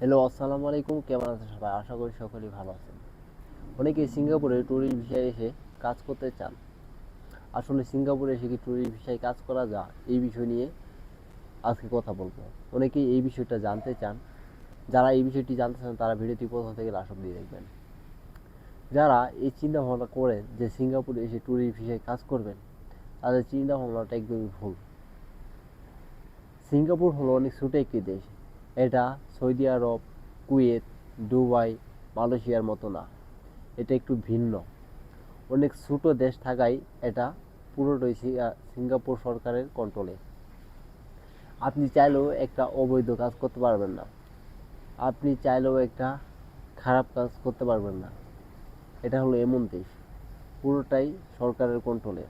Hello আসসালামু আলাইকুম। কেমন আছেন সবাই? আশা করি সকলেই ভালো আছেন। অনেকে সিঙ্গাপুরে ট্যুরিস্ট ভিসায় এসে কাজ করতে চান। আসলে সিঙ্গাপুরে এসে কি ট্যুরিস্ট ভিসায় কাজ করা যায়? এই বিষয় নিয়ে আজকে কথা বলব। অনেকেই এই বিষয়টা জানতে চান। যারা এই বিষয়টি জানতে চান, তারা ভিডিওটি প্রথম থেকে লাস্ট অব্দি দেখবেন। যারা এই চিন্তা ভাবনা করেন যে সিঙ্গাপুরে এসে ট্যুরিস্ট ভিসায় কাজ করবেন, তাদের চিন্তা ভাবনাটা একদমই ভুল। সিঙ্গাপুর হলো অনেক ছোটো একটি দেশ। এটা সৌদি আরব, কুয়েত, দুবাই, মালয়েশিয়ার মতো না। এটা একটু ভিন্ন। অনেক ছোটো দেশ থাকায় এটা পুরোটাই সিঙ্গাপুর সরকারের কন্ট্রোলে আপনি চাইলেও একটা অবৈধ কাজ করতে পারবেন না। আপনি চাইলেও একটা খারাপ কাজ করতে পারবেন না। এটা হলো এমন দেশ। পুরোটাই সরকারের কন্ট্রোলে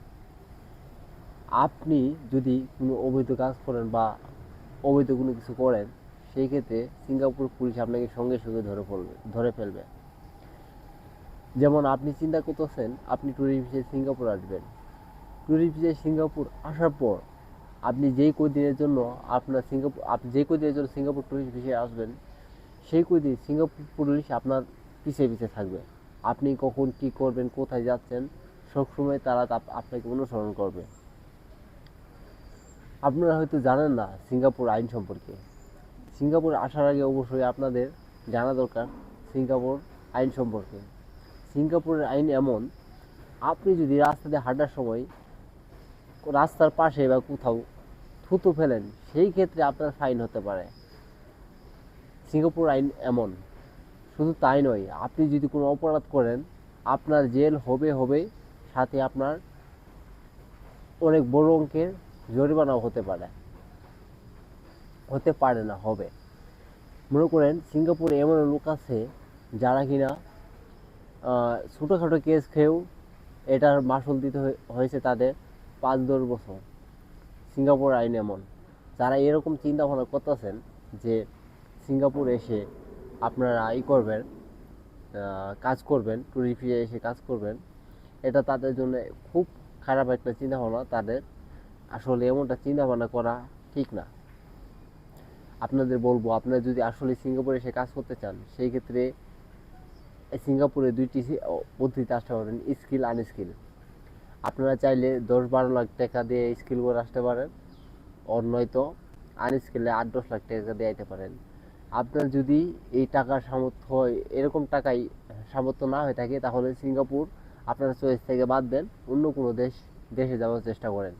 আপনি যদি কোনো অবৈধ কাজ করেন বা অবৈধ কোনো কিছু করেন সেই ক্ষেত্রে সিঙ্গাপুর পুলিশ আপনাকে সঙ্গে সঙ্গে ধরে ফেলবে ধরে ফেলবে। যেমন আপনি চিন্তা করতেছেন, আপনি ট্যুরিস্ট ভিসায় সিঙ্গাপুর আসবেন। ট্যুরিস্ট ভিসায় সিঙ্গাপুর আসার পর আপনি যেই কদিনের জন্য আপনার সিঙ্গাপুর, আপনি যেই কদিনের জন্য সিঙ্গাপুর ট্যুরিস্ট ভিসায় আসবেন, সেই কদিন সিঙ্গাপুর পুলিশ আপনার পিছিয়ে পিছিয়ে থাকবে। আপনি কখন কি করবেন, কোথায় যাচ্ছেন, সবসময় তারা আপনাকে অনুসরণ করবে। আপনারা হয়তো জানেন না সিঙ্গাপুর আইন সম্পর্কে। সিঙ্গাপুর আসার আগে অবশ্যই আপনাদের জানা দরকার সিঙ্গাপুর আইন সম্পর্কে। সিঙ্গাপুরের আইন এমন, আপনি যদি রাস্তা দিয়ে হাঁটার সময় রাস্তার পাশে বা কোথাও থুতু ফেলেন, সেই ক্ষেত্রে আপনার ফাইন হতে পারে। সিঙ্গাপুর আইন এমন, শুধু তাই নয়, আপনি যদি কোনো অপরাধ করেন, আপনার জেল হবে হবে, সাথে আপনার অনেক বড় অঙ্কের জরিমানাও হতে পারে। হতে পারে না, হবে। মনে করেন সিঙ্গাপুরে এমন লোক আছে যারা কিনা ছোটোখাটো কেস খেয়েও এটার মাসুল দিতে হয়ে- হয়েছে তাদের পাঁচ দশ বছর। সিঙ্গাপুর আইন এমন। যারা এরকম চিন্তা ভাবনা করতেছেন যে সিঙ্গাপুর এসে আপনারা ই করবেন কাজ করবেন ট্যুরিস্ট ভিসা এসে কাজ করবেন, এটা তাদের জন্য খুব খারাপ একটা চিন্তা ভাবনা তাদের আসলে এমনটা চিন্তা ভাবনা করা ঠিক না। আপনাদের বলব, আপনারা যদি আসলে সিঙ্গাপুরে এসে কাজ করতে চান, সেই ক্ষেত্রে সিঙ্গাপুরে দুইটি পদ্ধতিতে আসতে পারেন, স্কিল আনস্কিল আপনারা চাইলে দশ বারো লাখ টাকা দিয়ে স্কিল করে আসতে পারেন ওর নয়তো আনস্কিলে আট দশ লাখ টাকা দিয়ে আইতে পারেন। আপনার যদি এই টাকার সামর্থ্য হয় এরকম টাকাই সামর্থ্য না হয়ে থাকে, তাহলে সিঙ্গাপুর আপনার চয়েস থেকে বাদ দেন, অন্য কোনো দেশ, দেশে যাওয়ার চেষ্টা করেন।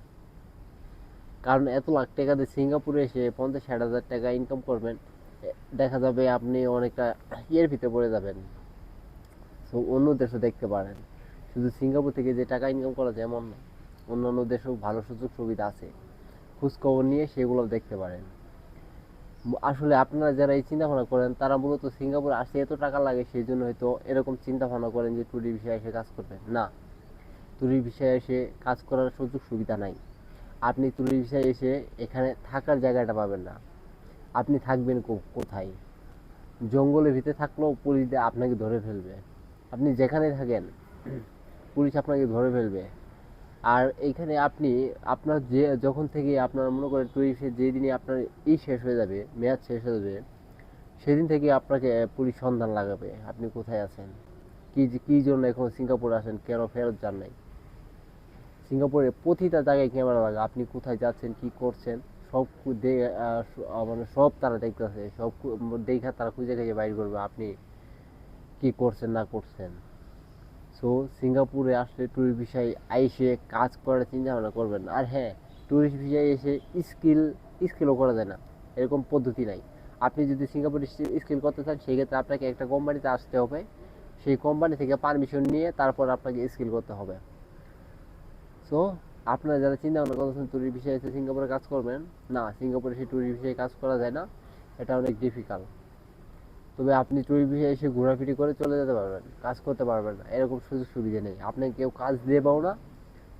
কারণ এত লাখ টাকা দিয়ে সিঙ্গাপুরে এসে পঞ্চাশ, ষাট হাজার টাকা ইনকাম করবেন দেখা যাবে আপনি অনেকটা ইয়ের ভিতরে পড়ে যাবেন। তো অন্য দেশও দেখতে পারেন। শুধু সিঙ্গাপুর থেকে যে টাকা ইনকাম করা যায় এমন না, অন্যান্য দেশেও ভালো সুযোগ সুবিধা আছে। খোঁজখবর নিয়ে সেগুলো দেখতে পারেন। আসলে আপনারা যারা এই চিন্তা ভাবনা করেন, তারা মূলত সিঙ্গাপুরে আসতে এত টাকা লাগে, সেই জন্য হয়তো এরকম চিন্তা ভাবনা করেন যে ট্যুরিস্ট বিষয়ে এসে কাজ করবেন। না ট্যুরিস্ট বিষয়ে এসে কাজ করার সুযোগ সুবিধা নাই। আপনি ট্যুরিস্ট বিষয়ে এসে এখানে থাকার জায়গাটা পাবেন না। আপনি থাকবেন কোথায়? জঙ্গলের ভিতরে থাকলেও পুলিশ আপনাকে ধরে ফেলবে। আপনি যেখানে থাকেন, পুলিশ আপনাকে ধরে ফেলবে। আর এইখানে আপনি, আপনার যে, যখন থেকে আপনার মনে করেন টুরিস্টের যেদিনই আপনার ই শেষ হয়ে যাবে, মেয়াদ শেষ হয়ে যাবে, সেদিন থেকে আপনাকে পুলিশ সন্ধান লাগাবে, আপনি কোথায় আছেন? কি কি জন্য এখন সিঙ্গাপুর আসেন কেন ফেরত যান নাই? সিঙ্গাপুরে প্রতিটা জায়গায় ক্যামেরা লাগা। আপনি কোথায় যাচ্ছেন, কি করছেন, সব মানে সব তারা দেখতেছে সব দেখা তারা খুঁজে খুঁজে বাইর করবে আপনি কি করছেন, না করছেন। সো সিঙ্গাপুরে আসলে ট্যুরিস্ট ভিসায় আইসে কাজ করার চিন্তা ভাবনা করবেন আর হ্যাঁ ট্যুরিস্ট ভিসায় এসে স্কিল স্কিলও করা যায় না। এরকম পদ্ধতি নাই। আপনি যদি সিঙ্গাপুরে স্কিল করতে চান, সেক্ষেত্রে আপনাকে একটা কোম্পানিতে আসতে হবে। সেই কোম্পানি থেকে পারমিশন নিয়ে তারপর আপনাকে স্কিল করতে হবে। সো, আপনারা যারা চিন্তা ভাবনা করতেছেন ট্যুরিস্ট ভিসায় এসে সিঙ্গাপুরে কাজ করবেন, না, সিঙ্গাপুরে সেই ট্যুরিস্ট ভিসায় কাজ করা যায় না, এটা অনেক ডিফিকাল্ট তবে আপনি ট্যুরিস্ট ভিসায় এসে ঘোরাফিরি করে চলে যেতে পারবেন, কাজ করতে পারবেন না, এরকম সুযোগ সুবিধা নেই। আপনি কেউ কাজ দেবেও না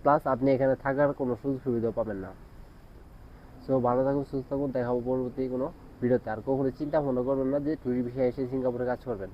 প্লাস আপনি এখানে থাকার কোনো সুযোগ সুবিধাও পাবেন না। সো, ভালো থাকুন, সুস্থ থাকুন দেখাবো পরবর্তী কোনো ভিডিওতে। আর কখনো চিন্তা ভাবনা করবেন না যে ট্যুরিস্ট ভিসায় এসে সিঙ্গাপুরে কাজ করবেন।